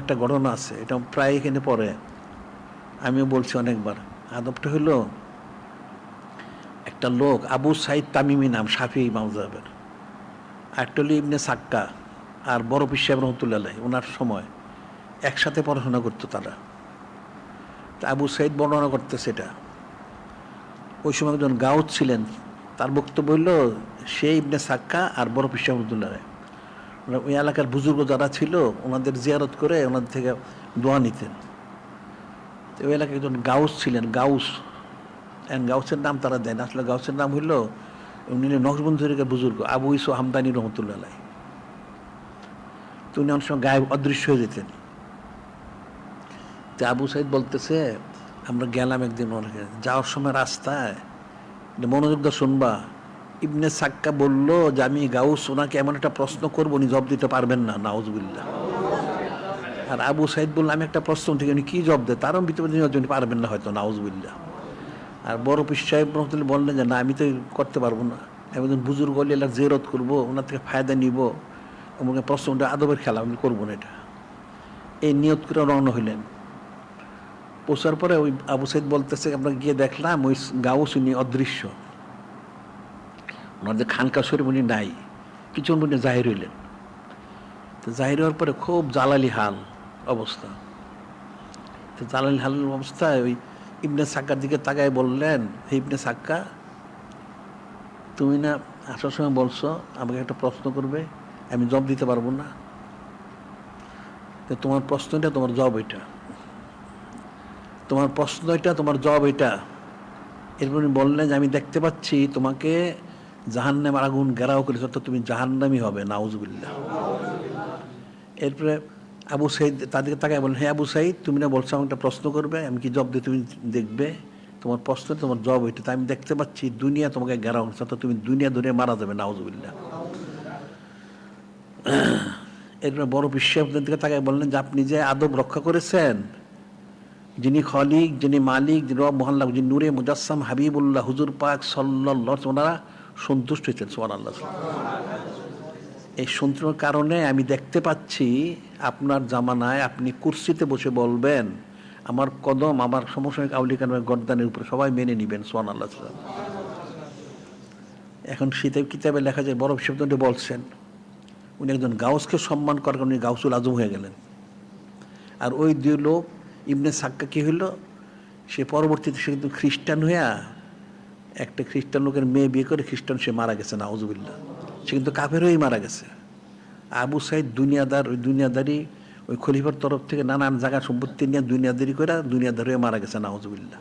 একটা ঘটনা আছে, এটা প্রায় এখানে পড়ে। আমিও বলছি অনেকবার। আদবটা হলো একটা লোক, আবু সাইদ তামিমি নাম সাফি মামজাবের একটা হলো ইবনে সাক্কা আর বড় পিসাব রহমতুল্লাহ ওনার সময়। একসাথে পড়াশোনা করতো তারা। তা আবু সাইদ বর্ণনা করতে সেটা ওই সময় একজন গাউদ ছিলেন, তার বক্তব্য হলো সে ইবনে সাক্কা আর বড় পিসাব রহমতুল্লাহ ওরা ওই এলাকার বুজুর্গ যারা ছিল, ওনাদের জিয়ারত করে ওনাদের থেকে দোয়া নিতেন। তো ওই এলাকায় একজন গাউস ছিলেন, গাউস। গাউসের নাম তারা দেন আসলে গাউসের নাম হইল উনি নকশবন্ধুরিকের বুজুর্গ, আবু ইসু হামদানি রহমতুল্লাহ। তো উনি অনেক সময় গায়েব, অদৃশ্য হয়ে যেতেন। তো আবু সাইদ বলতেছে, আমরা গেলাম একদিন ওনার যাওয়ার সময় রাস্তায় মনোযোগ দিয়ে শুনবা। ইবনে সাক্কা বলল যে, আমি গাউস, ওনাকে এমন একটা প্রশ্ন করব, উনি জব দিতে পারবেন না। নাউজবিল্লা আর আবু সাইদ বলল, আমি একটা প্রশ্ন থেকে উনি কী জব দেয়? তারও ভিতরে পারবেন না হয়তো নাউজবিল্লা আর বড় পিস সাহেব বললেন যে, না, আমি তো করতে পারব না। একজন বুজুর্গ হলে এলার জেরত করব, ওনার থেকে ফায়দা নিব। আমাকে প্রশ্নটা আদবের খেলা, আমি করব না এটা। এই নিয়ত করে রওনা হইলেন। পৌঁছার পরে ওই আবু সাইদ বলতেছে আমরা গিয়ে দেখলাম, ওই গাউস উনি অদৃশ্য। ওনাদের খানকা শরীফ উনি নাই। কিছু উনি জাহির হইলেন। তো জাহির হওয়ার পরে খুব জালালি হাল অবস্থা। তো জালালি হাল অবস্থায় ওই ইবনে সাক্কার দিকে তাকায় বললেন, হে ইবনে সাক্কা, তুমি না আসার সময় বলছো, আমাকে একটা প্রশ্ন করবে, আমি জব দিতে পারব না। তোমার প্রশ্নটা তোমার জব এটা। তোমার প্রশ্ন এটা তোমার জব এটা। এরপর বললেন যে, আমি দেখতে পাচ্ছি তোমাকে জাহান্নাম আগুন গেরাও করেছে অর্থাৎ তুমি জাহান্নামই হবে, নাউজুবিল্লাহ। এরপরে আবু সাইদ তাদেরকে তাকায় বলেন হ্যাঁ আবু সাইদ, তুমি না বলছো আমাকে প্রশ্ন করবে? আমি কি জব দিয়ে তুমি দেখবে? তোমার প্রশ্ন, তোমার জব এটা তাই আমি দেখতে পাচ্ছি দুনিয়া তোমাকে গেরাও করেছে অর্থাৎ তুমি দুনিয়া ধরে মারা যাবে, নাউজুবিল্লাহ। এরপরে বড় বিশ্বের দিকে তাকে বললেন যে, আপনি যে আদব রক্ষা করেছেন, যিনি খলিক, যিনি মালিক, যিনি রব মোহাল্লা যিনি নূরে মুজাসসাম হাবিবুল্লাহ, হুজুর পাক সাল্লাহ ওনারা সন্তুষ্ট হয়েছেন সোহান আল্লাহ এই সন্তুষ্টির কারণে আমি দেখতে পাচ্ছি আপনার জামানায় আপনি কুর্সিতে বসে বলবেন, আমার কদম, আমার সমসাময়িক আউলিকান গর্দানের উপরে সবাই মেনে নিবেন সোহান আল্লাহ এখন শীতে কিতাবে লেখা যায়, বড় শব্দটি বলছেন, উনি একজন গাউসকে সম্মান করার কারণে গাউসুল আজম হয়ে গেলেন। আর ওই দুই লোক, ইবনে সাক্কা কি হইল? সে পরবর্তীতে সে কিন্তু খ্রিস্টান হইয়া একটা খ্রিস্টান লোকের মেয়ে বিয়ে করে খ্রিস্টান, সে মারা গেছে, নাউজুবিল্লাহ। সে কিন্তু কাফের হয়েই মারা গেছে। আবু সাইদ দুনিয়াদার, ওই দুনিয়াদারি ওই খলিফার তরফ থেকে নানান জায়গা সম্পত্তি নিয়ে দুনিয়াদারি করে দুনিয়াদার হয়ে মারা গেছে, নাউজুবিল্লাহ।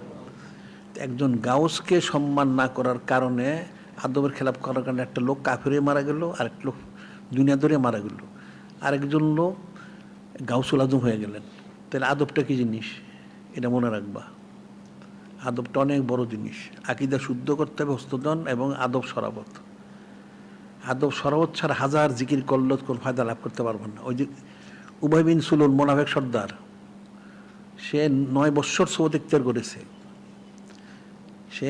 একজন গাউসকে সম্মান না করার কারণে আদবের খেলাপ করার কারণে একটা লোক কাফের হয়ে মারা গেল আর একটা লোক দুনিয়া ধরে মারা গেল। আরেকজন লোক গাউসুল আজম হয়ে গেলেন। তাহলে আদবটা কি জিনিস? এটা মনে রাখবা। আদবটা অনেক বড় জিনিস। আকিদা শুদ্ধ করতে হবে, হস্তদন এবং আদব সরাবত। আদব সরাবত ছাড়া হাজার জিকির করলত কোন ফায়দা লাভ করতে পারবেন না। ওই যে উভয় বিন সুলুল, মোনাফেক সর্দার, সে নয় বৎসর সৌদ ইখতিয়ার করেছে। সে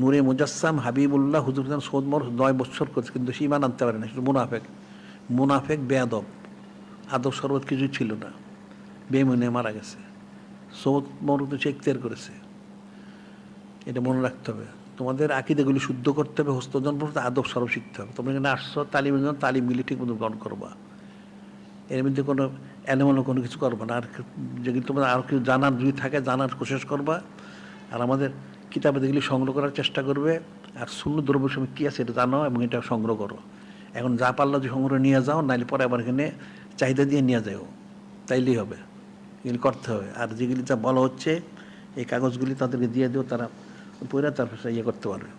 নূরে মুজাসসাম হাবিবুল্লাহ হুজুর সৌদ মর নয় বৎসর করেছে, কিন্তু সে ইমান আনতে পারে না সেটা মুনাফেক। মুনাফেক বেয়াদব আদব সর্বত কিছুই ছিল না। বেমনে মারা গেছে। সৌদ মরুদ সে ইখতিয়ার করেছে। এটা মনে রাখতে হবে। তোমাদের আকিদাগুলি শুদ্ধ করতে হবে হস্তজন পড়তে আদব সর্ব শিখতে হবে। তোমরা এখানে আসছো তালিমের জন্য তালিমগুলি ঠিক মতো গ্রহণ করবা। এর মধ্যে কোনো এলোমেলো কোনো কিছু করবা না। আর যেগুলি তোমরা আরও কিছু জানার যদি থাকে, জানার কোশিশ করবা। আর আমাদের কিতাবে যেগুলি সংগ্রহ করার চেষ্টা করবে। আর শূন্য দ্রব্য সময় কী আছে এটা জানো এবং এটা সংগ্রহ করো। এখন যা পারলা যে সংগ্রহ নিয়ে যাও নাহলে পরে আবার এখানে চাহিদা দিয়ে নিয়ে যাও। তাইলেই হবে। এগুলি করতে হবে। আর যেগুলি যা বলা হচ্ছে, এই কাগজগুলি তাদেরকে দিয়ে দিও, তারা পড়ে তারপর ইয়ে করতে পারবে